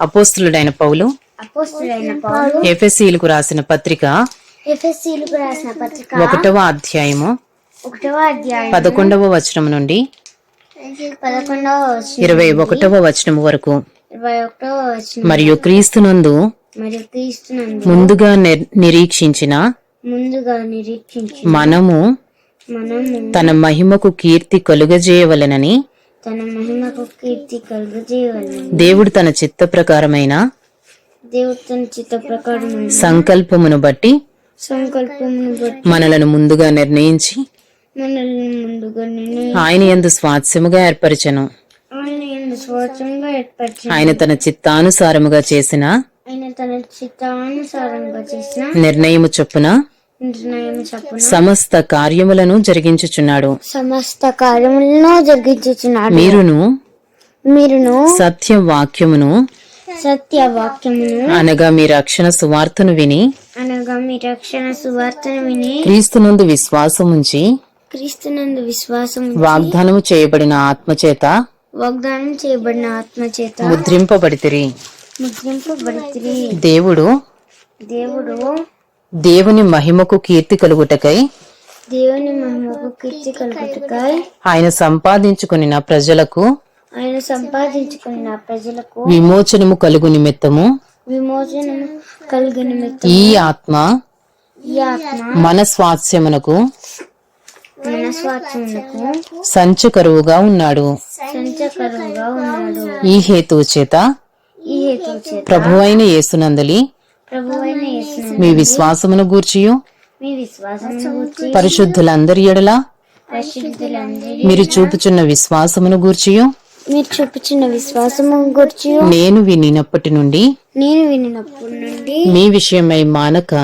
అపోస్తులుడైన పౌలు ఎఫెసీలకు రాసిన పత్రిక ఎఫ్ఎస్సీలకు రాసిన పత్రిక ఒకటవ అధ్యాయము ఒకటవ అధ్యాయం పదకొండవ వచనం నుండి పదకొండవ ఇరవై ఒకటవ వచనం వరకు మరియు క్రీస్తునందు మరియు క్రీస్తునందు ముందుగా నిర్- నిరీక్షించిన ముందుగా నిరీక్షించి మనము మనము తన మహిమకు కీర్తి కలుగజేయవలెనని తన మహిమకు కీర్తి కలుగజేయవలను దేవుడు తన చిత్త ప్రకారమైన దేవుడు తన చిత్త సంకల్పమును బట్టి సంకల్పమును బట్టి మనలను ముందుగా నిర్ణయించి మనల్ని ముందుగా నిర్ణయం ఆయన యందు స్వాస్యముగా ఏర్పరచెను. ఆయన ఎందు ఏర్పరిచిన. ఆయన తన చిత్తానుసారముగా చేసిన ఆయన తన చిత్తానుసారంగా చేసిన నిర్ణయము చొప్పున నిర్ణయం చప్పున సమస్త కార్యములను జరిగించుచున్నాడు. సమస్త కార్యములను జరిగించుచున్నాడు. మీరును మీరును సత్య వాక్యమును సత్య వాక్యమును అనగా మీ రక్షణ సువార్తను విని అనగా మీ రక్షణ సువార్తను విని క్రీస్తునందు విశ్వాసముంచి క్రీస్తునందు విశ్వాసం వాగ్దానము చేయబడిన ఆత్మచేత వాగ్దానం చేయబడిన ఆత్మ చేత ముద్రింపబడితిరి. ముద్రింపబడితిరి. దేవుడు దేవుడు దేవుని మహిమకు కీర్తి కలుగుటకై దేవుని మహిమకు కీర్తి కలుగుటకై ఆయన సంపాదించుకుని ప్రజలకు ఆయన సంపాదించుకున్న ప్రజలకు విమోచనము కలుగు నిమిత్తము. విమోచనము కలుగు నిమిత్తం ఈ ఆత్మ ఈ ఆత్మ మన స్వాస్యమునకు సంచు కరువుగా ఉన్నాడు. ఈ చేత హేతు చేత ప్రభువైన యేసునందలి ప్రభువైన యేసును మీ విశ్వాసమును గూర్చియు. పరిశుద్ధులందరి ఎడల మీరు చూపుచున్న విశ్వాసమును గూర్చియు. మీరు చూపుచున్న విశ్వాసము గూర్చి నేను వినినప్పటి నుండి నేను వినినప్పటి నుండి మీ విషయమై మానక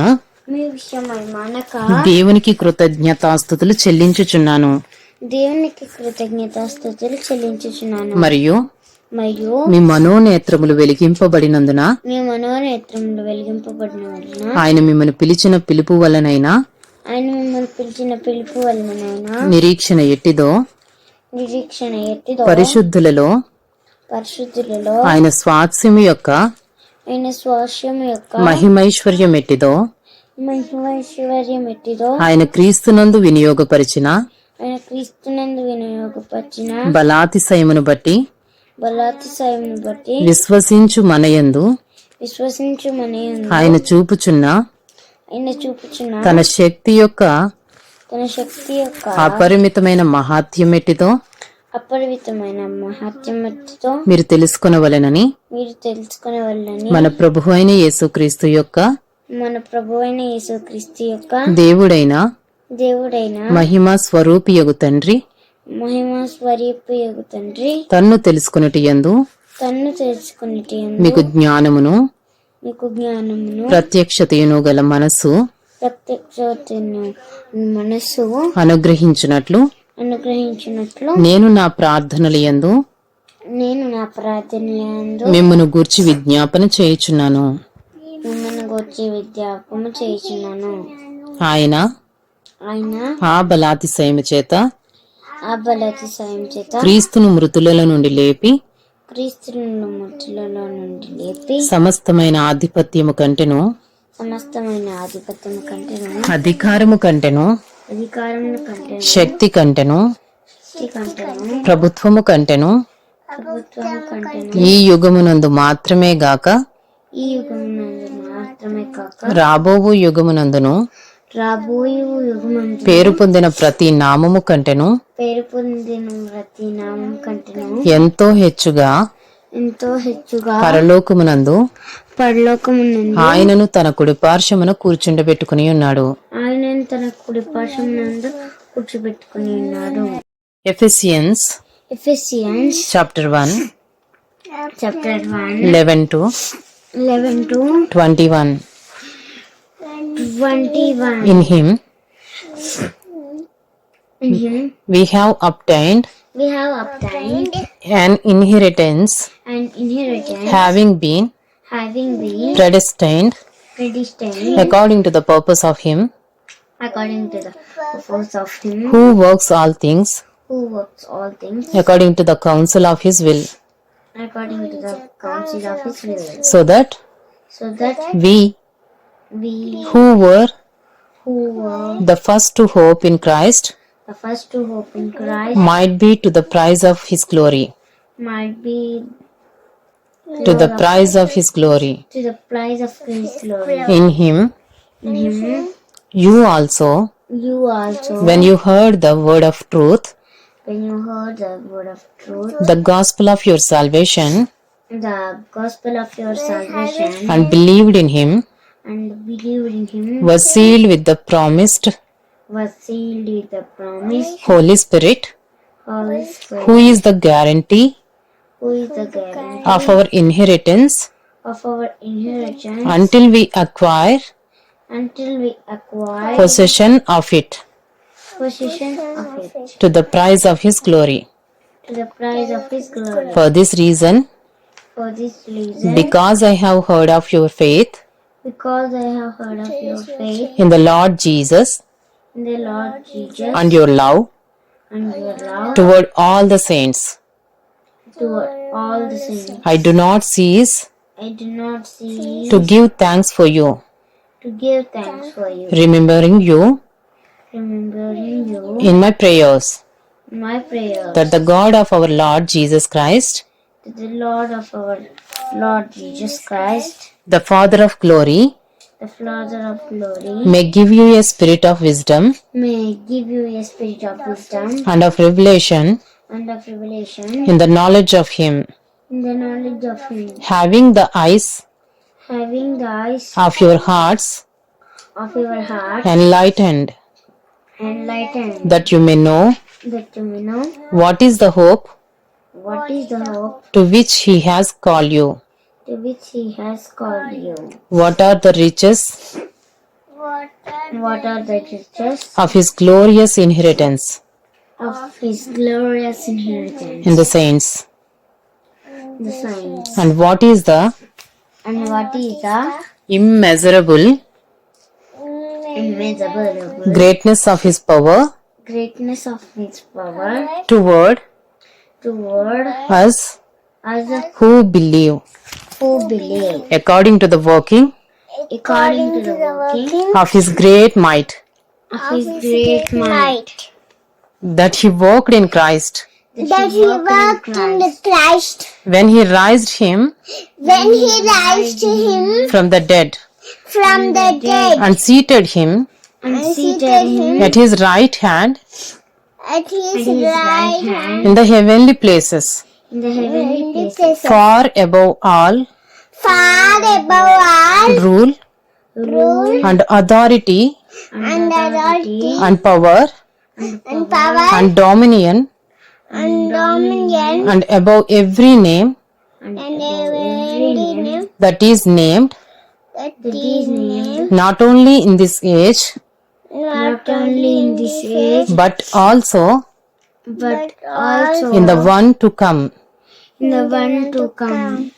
మీ విషయమై మానక దేవునికి కృతజ్ఞతాస్థుతులు చెల్లించుచున్నాను. దేవునికి కృతజ్ఞతాస్తుతులు చెల్లించుచున్నాను. మరియు మరియు మీ మనోనేత్రములు వెలిగింపబడినందున మీ మనోనేత్రములు వెలిగింపబడిన వలన ఆయన మిమ్మల్ని పిలిచిన పిలుపు వలనైనా ఆయన మిమ్మల్ని పిలిచిన పిలుపు వలనైనా నిరీక్షణ ఎట్టిదో నిరీక్షణ ఎట్టిదో పరిశుద్ధులలో పరిశుద్ధులలో ఆయన స్వాస్యము యొక్క ఆయన స్వాస్యం యొక్క మహిమైశ్వర్యం ఎట్టిదో మహిమైశ్వర్యం ఎట్టిదో ఆయన క్రీస్తునందు వినియోగపరిచిన ఆయన క్రీస్తునందు వినియోగపరిచిన బలాతిశయమును బట్టి బలాతిశయమును బట్టి విశ్వసించు మనయందు విశ్వసించు మన ఆయన చూపుచున్న ఆయన చూపుచున్న తన శక్తి యొక్క తన శక్తి యొక్క అపరిమితమైన మహాత్యం ఎట్టిదో అపరిమితమైన మహాత్యమతితో మీరు తెలుసుకొనవలెనని మీరు తెలుసుకునే వాళ్ళని మన ప్రభు అయిన యేసుక్రీస్తు యొక్క మన ప్రభు అయిన యేసుక్రీస్తు యొక్క దేవుడైన దేవుడైన మహిమ స్వరూపియగు తండ్రి మహిమ తండ్రి తన్ను తెలుసుకున్నటి యందు తన్ను తెలుసుకున్నటి మీకు జ్ఞానమును మీకు జ్ఞానమును ప్రత్యక్షతయును గల మనస్సు ప్రత్యక్షతను మనస్సు అనుగ్రహించినట్లు అనుగ్రహించినట్లు నేను నా ప్రార్థనల యందు నేను నా ప్రార్థనలందు మిమ్మను గూర్చి విజ్ఞాపన చేయుచున్నాను. మిమ్మల్ని గూర్చి విద్యాపము చేయుచున్నాను. ఆయన ఆయన ఆ బలాతిశయము చేత క్రీస్తును మృతులలో నుండి లేపి క్రీస్తులను ముచ్చులలో నుండి లేపి సమస్తమైన ఆధిపత్యము కంటెను సమస్తమైన ఆధిపత్యం కంటేను అధికారము కంటెను అధికారం కంటేను శక్తి కంటెను ప్రభుత్వము కంటెను. ఈ యుగమునందు మాత్రమే గాక ఈ యుగం మాత్రమే కాక రాబోవు యుగమునందును పేరు పొందిన ప్రతి నామము కంటెను పేరు పొందిన ప్రతి నామం కంటేను ఎంతో హెచ్చుగా ఎంతో హెచ్చుగా పరలోకమునందు పరలోకమునందు ఆయనను తన కుడిపార్శ్వమున కూర్చుండబెట్టుకుని ఉన్నాడు. ఆయన తన కుడి పార్శ్వం నందు కూర్చోబెట్టుకుని ఉన్నాడు. Ephesians Ephesians chapter one chapter one eleven to eleven to twenty 21. In Him, we have obtained we have obtained an inheritance, an inheritance. Having been having been predestined predestined according to the purpose of Him. according to the purpose of Him. Who works all things who works all things according to the counsel of His will, according to the counsel of His will, so that so that we we who were? Who were? The first to hope in Christ the first to hope in Christ might be to the prize of his glory. might be To the prize of his glory. to the prize of his glory. In him, In him, you also, you also, when you heard the word of truth, when you heard the word of truth, the gospel of your salvation, the gospel of your salvation, and believed in him, and believed in him, was sealed with the promised was sealed with the promise, Holy Spirit, Holy Spirit, who is the guarantee who is the guarantee of our inheritance? of our inheritance? Until we acquire until we acquire possession of it. possession of it. To the prize of his glory. to the prize of his glory. For this reason, For this reason, because I have heard of your faith because I have heard of your faith. In the Lord Jesus. In the Lord Jesus. And your love. And your love. toward all the saints, toward all the saints, I do not cease I do not cease to give thanks for you, to give thanks for you, remembering you remembering you. in my prayers, in my prayers. That the God of our Lord Jesus Christ, to the Lord of our Lord Jesus Christ, the Father of glory, the Father of glory, may give you a spirit of wisdom may give you a spirit of wisdom and of revelation and of revelation in the knowledge of Him, in the knowledge of Him, having the eyes having the eyes of your hearts of your heart enlightened, enlightened, that you may know that you may know what is the hope what is the hope to which He has called you, to which He has called you, what are the riches? What are the riches? of His glorious inheritance. Of His glorious inheritance, in the saints, the saints, and what is the? And what is the immeasurable. Immeasurable. Greatness of His power. Greatness of His power. Toward. Toward us. Us. Who believe, who believe, according to the working according to the working of His great might, of His great might, that He worked in Christ. That He worked in Christ. Christ when He raised Him when he raised him from the dead. from the dead. And seated Him and seated Him at His right hand at his his right right hand in the heavenly places, in the heavenly places, places, far above all. Far above all. Rule. Rule. And authority. And authority. And power. And power. And dominion. And dominion. And above every name. And and above every every name. Name that is named. That that is named. Not only in this age. Not only in this age. but also but also in the one to come. The one to come.